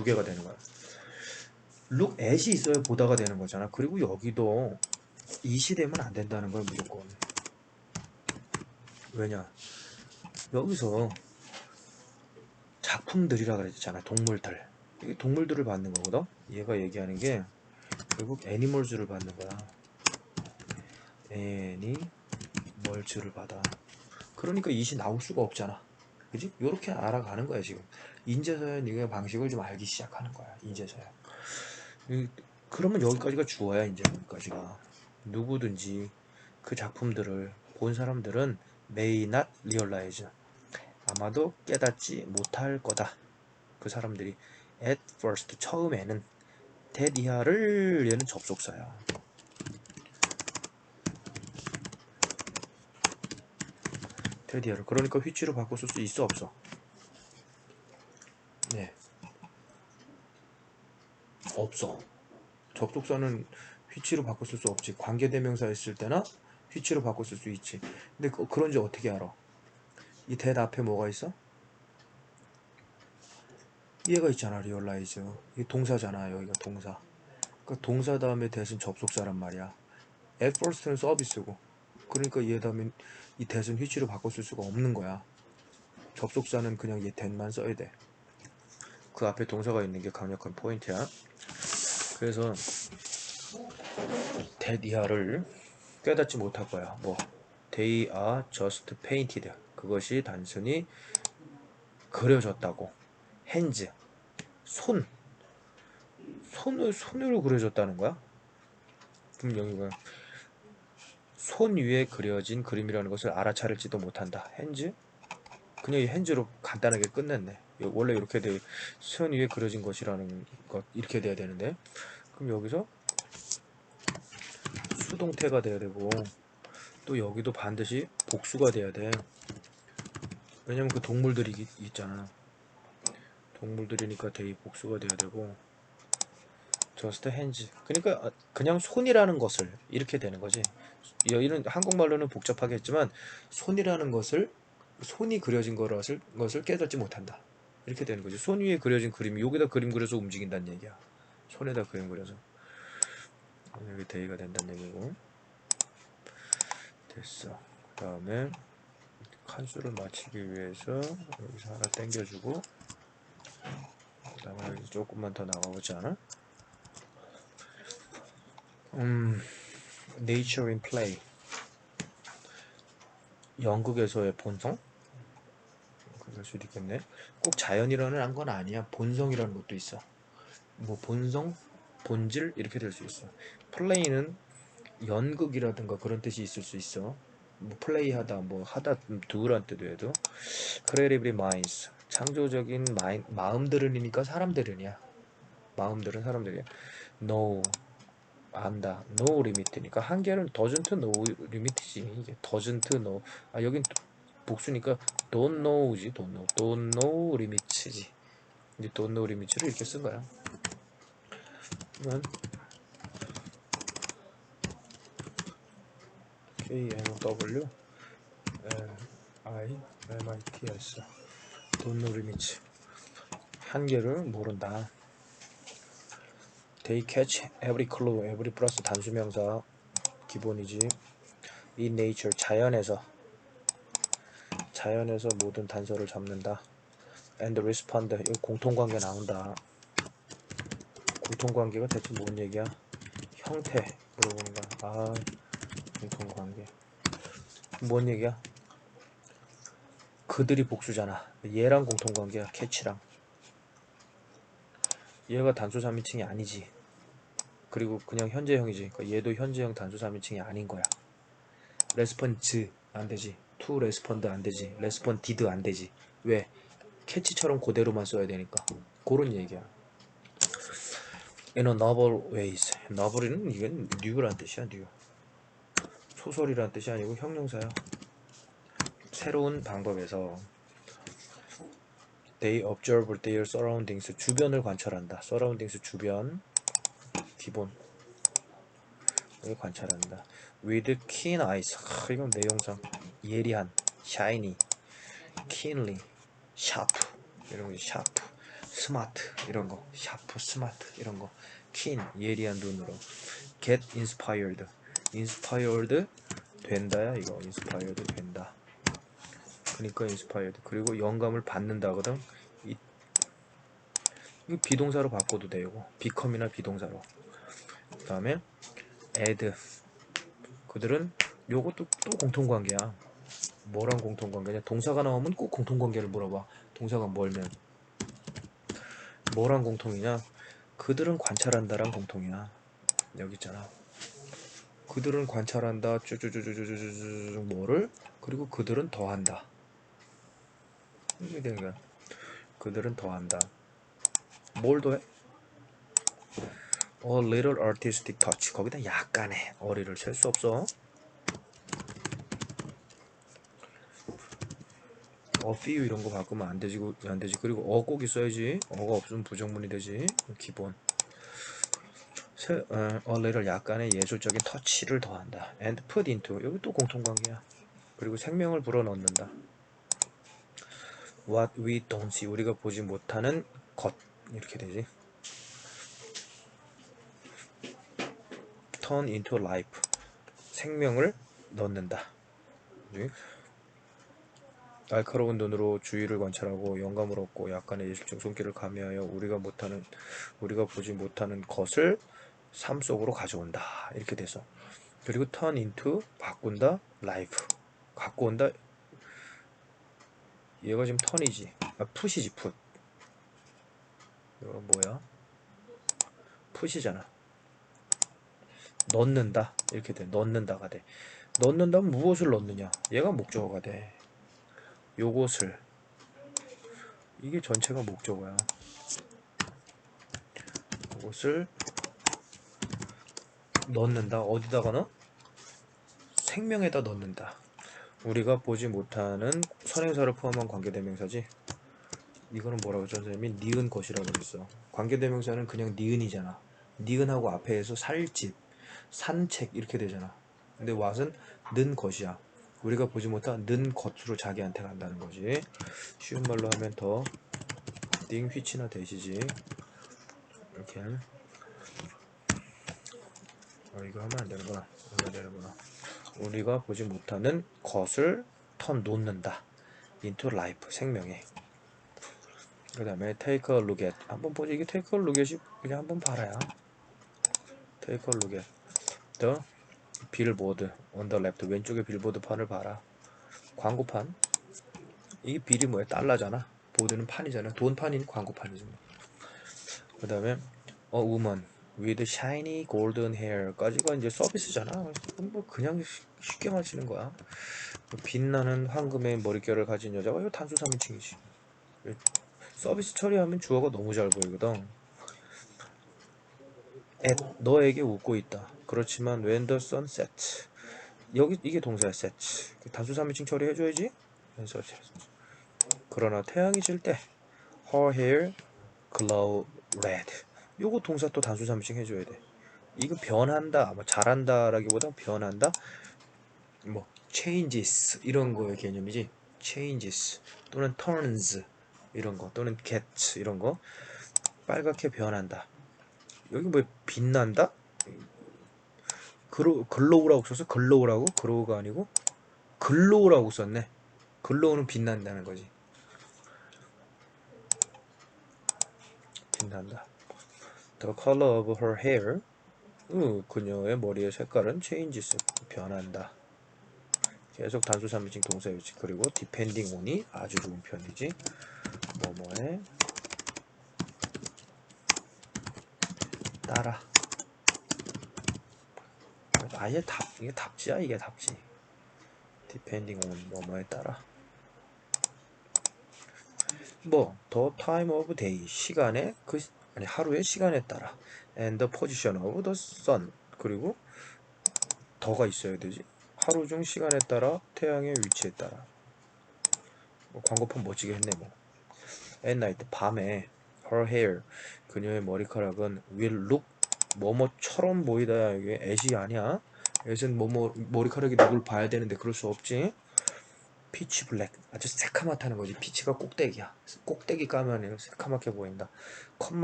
두 개가 되는 거야. look at이 있어야 보다가 되는 거잖아. 그리고 여기도 it이 되면 안 된다는 거야 무조건. 왜냐? 여기서 작품들이라 그랬잖아. 동물들. 이게 동물들을 받는 거거든. 얘가 얘기하는 게 결국 애니멀즈를 받는 거야. 애니멀즈를 받아. 그러니까 it이 나올 수가 없잖아. 그지? 요렇게 알아가는 거야 지금. 인재서야 네가 방식을 좀 알기 시작하는 거야. 인재서야. 이- 그러면 여기까지가 주어야 이제 여기까지가 누구든지 그 작품들을 본 사람들은 may not realize 아마도 깨닫지 못할 거다. 그 사람들이 at first 처음에는 이하를 얘는 접속사야. 이하를 그러니까 which로 바꿔 쓸 수 있어 없어? 네. 없어. 접속사는 which로 바꿔 쓸 수 없지. 관계대명사 했을 때나 which로 바꿔 쓸 수 있지. 근데 그, 그런지 어떻게 알아? 이 that 앞에 뭐가 있어? 얘가 있잖아, realize. 이게 동사잖아, 여기가 동사. 그러니까 동사 다음에 대신 접속사란 말이야. at first는 서비스고. 그러니까 얘 다음에 이 which로 바꿔 쓸 수가 없는 거야. 접속사는 그냥 얘 that만 써야 돼. 그 앞에 동사가 있는 게 강력한 포인트야. 그래서 이하를 깨닫지 못할 거야. 뭐 they are just painted. 그것이 단순히 그려졌다고. hands 손 손을 손으로 그려졌다는 거야? 그럼 여기가 손 위에 그려진 그림이라는 것을 알아차릴지도 못한다. hands 그냥 이 핸즈로 간단하게 끝냈네. 요- 원래 이렇게 돼, 손 위에 그려진 것이라는 것 이렇게 돼야 되는데, 그럼 여기서 수동태가 돼야 되고, 또 여기도 반드시 복수가 돼야 돼. 왜냐면 그 동물들이 있- 있잖아. 동물들이니까 대이 복수가 돼야 되고, just hands. 그러니까 아, 그냥 손이라는 것을 이렇게 되는 거지. 여기는 한국말로는 복잡하겠지만 손이라는 것을 손이 그려진 것을, 것을 깨닫지 못한다. 이렇게 되는 거지. 손 위에 그려진 그림이 여기다 그림 그려서 움직인다는 얘기야. 손에다 그림 그려서. 여기 대의가 된다는 얘기고. 됐어. 그 다음에 칸수를 맞추기 위해서 여기서 하나 당겨주고 그 다음에 조금만 더 나가보지 않아? 음, Nature in Play 영국에서의 본성? 그럴 수도 있겠네. 꼭 자연이라는 건 아니야. 본성이라는 것도 있어. 뭐 본성, 본질 이렇게 될 수 있어. 플레이는 연극이라든가 그런 뜻이 있을 수 있어. 뭐 플레이하다, 뭐 하다, 두란 뜻도 해도. Creatively minds 창조적인 마인, 마음들은이니까 사람들은이야. 마음들은 사람들이야. No 안다. No limit니까 한계는 doesn't know limit이지. 이게 doesn't know. 아 여긴 복수니까 don't know지. don't know. don't know limit이지. 이제 don't know limit를 이렇게 쓴 거야. 그러면 K M W L I M I T S don't know limit 한계를 모른다. They catch every clue, every 플러스 단수명사 기본이지. In nature 자연에서 자연에서 모든 단서를 잡는다. And respond 이 공통관계 나온다. 공통관계가 대체 뭔 얘기야? 형태 물어보는 거야. 아 공통관계 뭔 얘기야? 그들이 복수잖아. 얘랑 공통관계야. 캐치랑. 얘가 단수 3인칭이 아니지. 그리고 그냥 현재형이지. 그러니까 얘도 현재형 단수 3인칭이 아닌 거야. 레스펀즈 안 되지. 투 레스펀드 안 되지. 레스펀디드 안 되지. 왜? 캐치처럼 그대로만 써야 되니까. 그런 얘기야. In a novel ways. novel은 이건 new란 뜻이야, new. 소설이란 뜻이 아니고 형용사야. 새로운 방법에서 They observe their surroundings. 주변을 관찰한다. surroundings 주변 기본. 을 관찰한다. With keen eyes. 하, 이건 내용상 예리한, shiny, keenly, sharp. 이런 거 sharp. 스마트 이런 거 샤프 스마트 이런 거킨 예리한 눈으로. get inspired. inspired 된다야 이거. inspired 된다. 그러니까 inspired. 그리고 영감을 받는다거든. 이, 이 비동사로 바꿔도 되고 become이나 비동사로. 그 다음에 add. 그들은 요것도 또 공통관계야. 뭐랑 공통관계냐? 동사가 나오면 꼭 공통관계를 물어봐. 동사가 멀면. 뭐랑 공통이냐? 그들은 관찰한다랑 공통이야. 여기 있잖아. 그들은 관찰한다. 쭈쭈쭈쭈쭈쭈쭈 뭐를? 그리고 그들은 더한다. 거야. 그들은 더한다. 뭘 더해? A little artistic touch. 거기다 약간의 어리를 셀 수 없어. 어 few 이런 거 바꾸면 안 되지 그- 안 되지. 그리고 어 꼭 있어야지. 어가 없으면 부정문이 되지. 기본. 세, 어, 얼레를 약간의 예술적인 터치를 더한다. And put into. 여기 또 공통관계야. 그리고 생명을 불어넣는다. What we don't see. 우리가 보지 못하는 것. 이렇게 되지 turn into life. 생명을 넣는다? 날카로운 눈으로 주위를 관찰하고 영감을 얻고 약간의 예술적 손길을 가미하여 우리가 못하는 우리가 보지 못하는 것을 삶 속으로 가져온다. 이렇게 돼서. 그리고 turn into 바꾼다 life. 갖고 온다. 얘가 지금 턴이지. 아 풋이지 풋 이거 뭐야? 풋이잖아 넣는다. 이렇게 돼. 넣는다가 돼. 넣는다면 무엇을 넣느냐? 얘가 목적어가 돼. 요것을. 이게 전체가 목적어야. 요것을 넣는다. 어디다가 넣어? 생명에다 넣는다. 우리가 보지 못하는 선행사를 포함한 관계대명사지. 이거는 뭐라고 했죠 선생님이? 니은 것이라고 그랬어. 관계대명사는 그냥 니은이잖아. 니은하고 앞에서 살집 산책 이렇게 되잖아. 근데 왓은 는 것이야. 우리가 보지 못한 는 것으로 자기한테 간다는 거지. 쉬운 말로 하면 더 띵 휘치나 대시지. 이렇게 어, 이거 하면 안 되는구나. 이거 되는구나. 우리가 보지 못하는 것을 턴 놓는다. into life 생명에. 그 다음에 take a look at. 한번 보지. 이게 take a look at이 그냥 한번 봐라야. take a look at the 빌보드 on the left 왼쪽에 빌보드 판을 봐라. 광고판. 이게 빌이 뭐야? 달러잖아. 보드는 판이잖아. 돈판인 광고판이지 그 다음에 a woman with shiny golden hair까지가 이제 서비스잖아. 뭐 그냥 쉬- 쉽게 마치는 거야. 빛나는 황금의 머릿결을 가진 여자가 이거 단수 3인칭이지. 서비스 처리하면 주어가 너무 잘 보이거든. at 너에게 웃고 있다 그렇지만 sun sets 여기 이게 동사야 sets 단수 3인칭 처리해줘야지. 그러나 태양이 질 때 her hair glow red. 요거 동사 또 단수 3인칭 해줘야 돼. 이거 변한다 뭐 잘한다 라기보다 변한다? 뭐 changes 이런 거의 개념이지. changes 또는 turns 이런 거 또는 gets 이런 거. 빨갛게 변한다. 여기 뭐 빛난다 글로, 글로우라고 써서 글로우라고? 글로우가 아니고? 글로우라고 썼네. 글로우는 빛난다는 거지. 빛난다. The color of her hair. 음, 그녀의 머리의 색깔은 changes 변한다. 계속 단수 3인칭 동사 유지 그리고 depending on이 아주 좋은 편이지. 뭐뭐에 따라 아예 답 이게 답지야 이게 답지. Depending on 뭐뭐에 따라. 뭐 the time of day 시간의 그 시- 아니 하루의 시간에 따라. And the position of the sun. 그리고 더가 있어야 되지. 하루 중 시간에 따라 태양의 위치에 따라. 뭐 광고판 멋지게 했네 뭐. At night 밤에 her hair 그녀의 머리카락은 will look 뭐뭐처럼 보이다 이게 애시 아니야 애는 뭐뭐 머리카락이 누굴 봐야 되는데 그럴 수 없지. 피치 블랙. 아주 새카맣다는 거지. 피치가 꼭대기야. 꼭대기 까면 새카맣게 보인다. 컴마